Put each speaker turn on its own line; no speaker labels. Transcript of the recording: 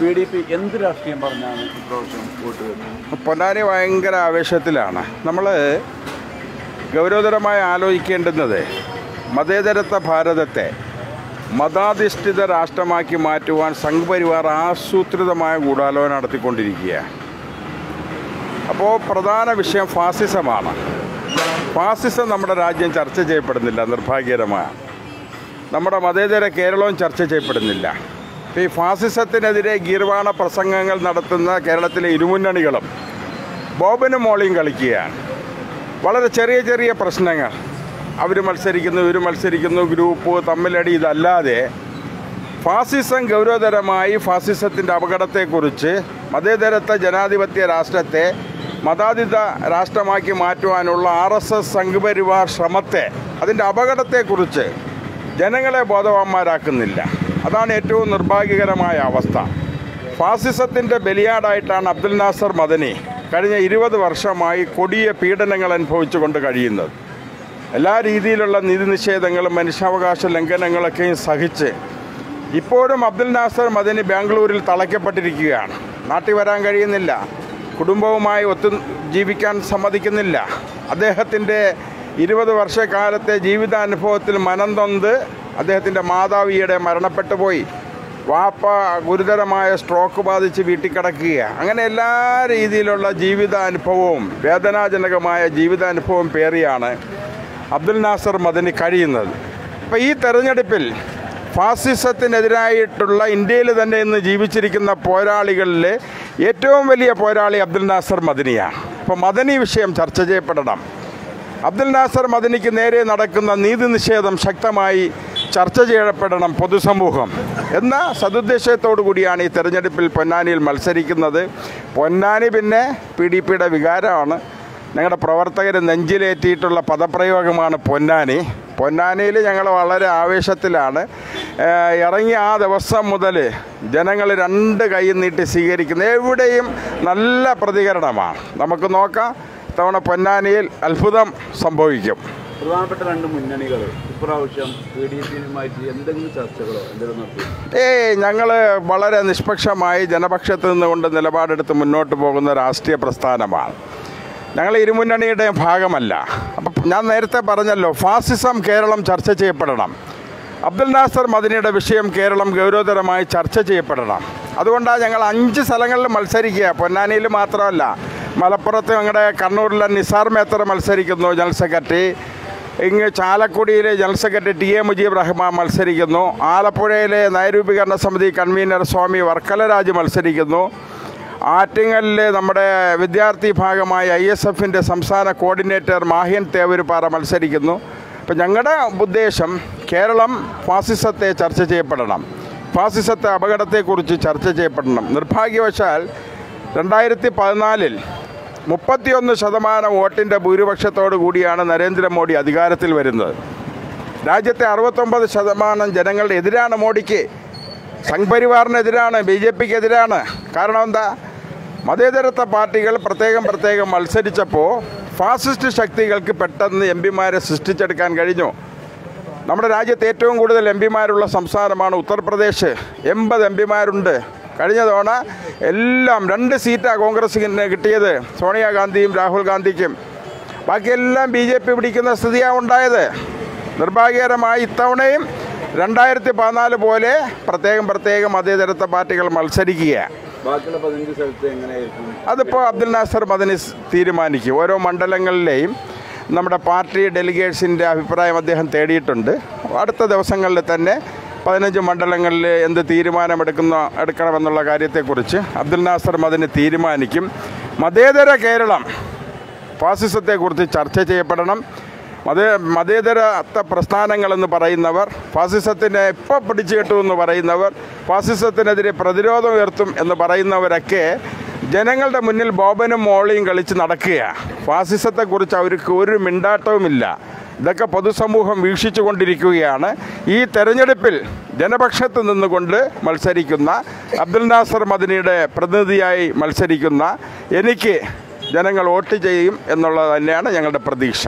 P D P എന്ത് രാഷ്ട്രീയം പറഞ്ഞാണ് ഇപ്രാവശ്യം വോട്ട് വരുന്നത്?
പൊന്നാനി ഭയങ്കര ആവേശത്തിലാണ്. നമ്മൾ ഗൗരവതരമായി ആലോചിക്കേണ്ടുന്നത് മതേതരത്വ ഭാരതത്തെ മതാധിഷ്ഠിത രാഷ്ട്രമാക്കി മാറ്റുവാൻ സംഘപരിവാർ ആസൂത്രിതമായ ഗൂഢാലോചന നടത്തിക്കൊണ്ടിരിക്കുകയാണ്. അപ്പോൾ പ്രധാന വിഷയം ഫാസിസമാണ്. ഫാസിസം നമ്മുടെ രാജ്യം ചർച്ച ചെയ്യപ്പെടുന്നില്ല നിർഭാഗ്യകരമായ നമ്മുടെ മതേതര കേരളവും ചർച്ച ചെയ്യപ്പെടുന്നില്ല. ഈ ഫാസിസത്തിനെതിരെ ഗീർവാണ പ്രസംഗങ്ങൾ നടത്തുന്ന കേരളത്തിലെ ഇരുമുന്നണികളും ബോബനും മോളിയും കളിക്കുകയാണ്. വളരെ ചെറിയ ചെറിയ പ്രശ്നങ്ങൾ. അവർ മത്സരിക്കുന്നു ഇവർ മത്സരിക്കുന്നു ഗ്രൂപ്പ് തമ്മിലടി ഇതല്ലാതെ ഫാസിസം ഗൗരവതരമായി ഫാസിസത്തിന്റെ അപകടത്തെക്കുറിച്ച് മതേതരത്വ ജനാധിപത്യ രാഷ്ട്രത്തെ മതാതീത രാഷ്ട്രമാക്കി മാറ്റുവാനുള്ള ആർ എസ് എസ് സംഘപരിവാർ ശ്രമത്തെ അതിന്റെ അപകടത്തെക്കുറിച്ച് ജനങ്ങളെ ബോധവാന്മാരാക്കുന്നില്ല. അതാണ് ഏറ്റവും നിർഭാഗ്യകരമായ അവസ്ഥ. ഫാസിസത്തിന്റെ ബലിയാടായിട്ടാണ് അബ്ദുൽ നാസർ മദനി കഴിഞ്ഞ ഇരുപത് വർഷമായി കൊടിയ പീഡനങ്ങൾ അനുഭവിച്ചുകൊണ്ട് കഴിയുന്നത്. എല്ലാ രീതിയിലുള്ള നീതി നിഷേധങ്ങളും മനുഷ്യാവകാശ ലംഘനങ്ങളൊക്കെയും സഹിച്ച് ഇപ്പോഴും അബ്ദുൽ നാസർ മദനി ബാംഗ്ലൂരിൽ തളയ്ക്കപ്പെട്ടിരിക്കുകയാണ്. നാട്ടിൽ വരാൻ കഴിയുന്നില്ല. കുടുംബവുമായി ഒത്തു ജീവിക്കാൻ സമ്മതിക്കുന്നില്ല. അദ്ദേഹത്തിന്റെ ഇരുപത് വർഷക്കാലത്തെ ജീവിതാനുഭവത്തിൽ മനം നൊന്ത് അദ്ദേഹത്തിന്റെ മാതാവ് ഈയിടെ മരണപ്പെട്ടു പോയി. വാപ്പ ഗുരുതരമായ സ്ട്രോക്ക് ബാധിച്ച് വീട്ടിൽ കിടക്കുകയാണ് അങ്ങനെ എല്ലാ രീതിയിലുള്ള ജീവിതാനുഭവവും വേദനാജനകമായ ജീവിതാനുഭവം പേറിയാണ് അബ്ദുൽ നാസർ മദനി കഴിയുന്നത്. അപ്പോൾ ഈ തെരഞ്ഞെടുപ്പിൽ ഫാസിസത്തിനെതിരായിട്ടുള്ള ഇന്ത്യയിൽ തന്നെ ഇന്ന് ജീവിച്ചിരിക്കുന്ന പോരാളികളിൽ ഏറ്റവും വലിയ പോരാളി അബ്ദുൽ നാസർ മദനിയാണ് അപ്പോൾ മദനി വിഷയം ചർച്ച ചെയ്യപ്പെടണം. അബ്ദുൽ നാസർ മദനിക്ക് നേരെ നടക്കുന്ന നീതി നിഷേധം ശക്തമായി ചർച്ച ചെയ്യപ്പെടണം പൊതുസമൂഹം എന്ന സതുദ്ദേശത്തോടു കൂടിയാണ് ഈ തെരഞ്ഞെടുപ്പിൽ പൊന്നാനിയിൽ മത്സരിക്കുന്നത്. പൊന്നാനി പിന്നെ പി ഡി പിയുടെ വികാരമാണ്. ഞങ്ങളുടെ പ്രവർത്തകർ നെഞ്ചിലേറ്റിയിട്ടുള്ള പദപ്രയോഗമാണ് പൊന്നാനി. പൊന്നാനിയിൽ ഞങ്ങൾ വളരെ ആവേശത്തിലാണ്. ഇറങ്ങി ആ ദിവസം മുതൽ ജനങ്ങൾ രണ്ട് കൈ നീട്ടി സ്വീകരിക്കുന്നത് എവിടെയും നല്ല പ്രതികരണമാണ്. നമുക്ക് നോക്കാം തവണ പൊന്നാനിയിൽ അത്ഭുതം സംഭവിക്കും.
പ്രധാനപ്പെട്ട രണ്ട് മുന്നണികൾ ഇപ്രാവശ്യം പി ഡി എന്തെങ്കിലും ചർച്ചകളോ എന്തെങ്കിലും നടത്തി
ഏയ് ഞങ്ങൾ വളരെ നിഷ്പക്ഷമായി ജനപക്ഷത്ത് നിന്നുകൊണ്ട് നിലപാടെടുത്ത് മുന്നോട്ട് പോകുന്ന രാഷ്ട്രീയ പ്രസ്ഥാനമാണ്. ഞങ്ങൾ ഇരുമുന്നണിയുടെ ഭാഗമല്ല. അപ്പം ഞാൻ നേരത്തെ പറഞ്ഞല്ലോ ഫാസിസം കേരളം ചർച്ച ചെയ്യപ്പെടണം. അബ്ദുൽ നാസർ മദിനിയുടെ വിഷയം കേരളം ഗൗരവതരമായി ചർച്ച ചെയ്യപ്പെടണം. അതുകൊണ്ടാണ് ഞങ്ങൾ അഞ്ച് സ്ഥലങ്ങളിൽ മത്സരിക്കുക. പൊന്നാനിയിൽ മാത്രമല്ല മലപ്പുറത്ത് ഞങ്ങളുടെ കണ്ണൂരിലെ നിസാർ മേത്തർ മത്സരിക്കുന്നു ജനറൽ സെക്രട്ടറി. ഇങ്ങ് ചാലക്കുടിയിലെ general secretary T A Mujeeb Rahman മത്സരിക്കുന്നു. ആലപ്പുഴയിലെ നയരൂപീകരണ സമിതി കൺവീനർ സ്വാമി വർക്കലരാജ് മത്സരിക്കുന്നു. ആറ്റിങ്ങലിലെ നമ്മുടെ വിദ്യാർത്ഥി ഭാഗമായ ഐ എസ് എഫിന്റെ സംസ്ഥാന കോർഡിനേറ്റർ മാഹിയൻ തേവരുപാറ മത്സരിക്കുന്നു. അപ്പം ഞങ്ങളുടെ ഉദ്ദേശം കേരളം ഫാസിസത്തെ ചർച്ച ചെയ്യപ്പെടണം. ഫാസിസത്തെ അപകടത്തെക്കുറിച്ച് ചർച്ച ചെയ്യപ്പെടണം. നിർഭാഗ്യവശാൽ രണ്ടായിരത്തി പതിനാലിൽ മുപ്പത്തിയൊന്ന് ശതമാനം വോട്ടിന്റെ ഭൂരിപക്ഷത്തോടു കൂടിയാണ് നരേന്ദ്രമോദി അധികാരത്തിൽ വരുന്നത്. രാജ്യത്തെ അറുപത്തൊമ്പത് ശതമാനം ജനങ്ങളുടെ എതിരാണ് മോഡിക്ക് സംഘ്പരിവാറിനെതിരാണ് ബി ജെ പിക്ക് എതിരാണ് കാരണം എന്താ? മതേതരത്വ പാർട്ടികൾ പ്രത്യേകം പ്രത്യേകം മത്സരിച്ചപ്പോൾ ഫാസിസ്റ്റ് ശക്തികൾക്ക് പെട്ടെന്ന് എം പിമാരെ സൃഷ്ടിച്ചെടുക്കാൻ കഴിഞ്ഞു. നമ്മുടെ രാജ്യത്ത് ഏറ്റവും കൂടുതൽ എം പിമാരുള്ള സംസ്ഥാനമാണ് ഉത്തർപ്രദേശ്. എൺപത് എം പിമാരുണ്ട്. കഴിഞ്ഞ തവണ എല്ലാം രണ്ട് സീറ്റാണ് കോൺഗ്രസ്സിന് കിട്ടിയത് സോണിയാഗാന്ധിയും രാഹുൽ ഗാന്ധിക്കും. ബാക്കിയെല്ലാം ബി ജെ പി പിടിക്കുന്ന സ്ഥിതിയാണ് ഉണ്ടായത്. നിർഭാഗ്യകരമായി ഇത്തവണയും രണ്ടായിരത്തി പതിനാല് പോലെ പ്രത്യേകം പ്രത്യേകം അതേതരത്തെ പാർട്ടികൾ മത്സരിക്കുകയാണ്
എങ്ങനെയായിരിക്കും?
അതിപ്പോൾ അബ്ദുൽ നാസർ മദനി തീരുമാനിക്കും. ഓരോ മണ്ഡലങ്ങളിലെയും നമ്മുടെ പാർട്ടി ഡെലിഗേറ്റ്സിന്റെ അഭിപ്രായം അദ്ദേഹം തേടിയിട്ടുണ്ട്. അടുത്ത ദിവസങ്ങളിൽ തന്നെ പതിനഞ്ച് മണ്ഡലങ്ങളിൽ എന്ത് തീരുമാനമെടുക്കുന്ന എടുക്കണമെന്നുള്ള കാര്യത്തെക്കുറിച്ച് അബ്ദുൽ നാസർ മതിന് തീരുമാനിക്കും. മതേതര കേരളം ഫാസിസത്തെക്കുറിച്ച് ചർച്ച ചെയ്യപ്പെടണം. മതേ മതേതരത്വ പ്രസ്ഥാനങ്ങളെന്ന് പറയുന്നവർ ഫാസിസത്തിനെ ഇപ്പോൾ പിടിച്ചു കെട്ടു എന്ന് പറയുന്നവർ ഫാസിസത്തിനെതിരെ പ്രതിരോധം ഉയർത്തും എന്ന് പറയുന്നവരൊക്കെ ജനങ്ങളുടെ മുന്നിൽ ബോബനും മോളിയും കളിച്ച് നടക്കുകയാണ് ഫാസിസത്തെക്കുറിച്ച് അവർക്ക് ഒരു മിണ്ടാട്ടവുമില്ല. ഇതൊക്കെ പൊതുസമൂഹം വീക്ഷിച്ചു കൊണ്ടിരിക്കുകയാണ് ഈ തെരഞ്ഞെടുപ്പിൽ ജനപക്ഷത്ത് നിന്നുകൊണ്ട് മത്സരിക്കുന്ന അബ്ദുൽ നാസർ മദിനിയുടെ പ്രതിനിധിയായി മത്സരിക്കുന്ന എനിക്ക് ജനങ്ങൾ വോട്ട് ചെയ്യും എന്നുള്ളത് തന്നെയാണ് ഞങ്ങളുടെ പ്രതീക്ഷ.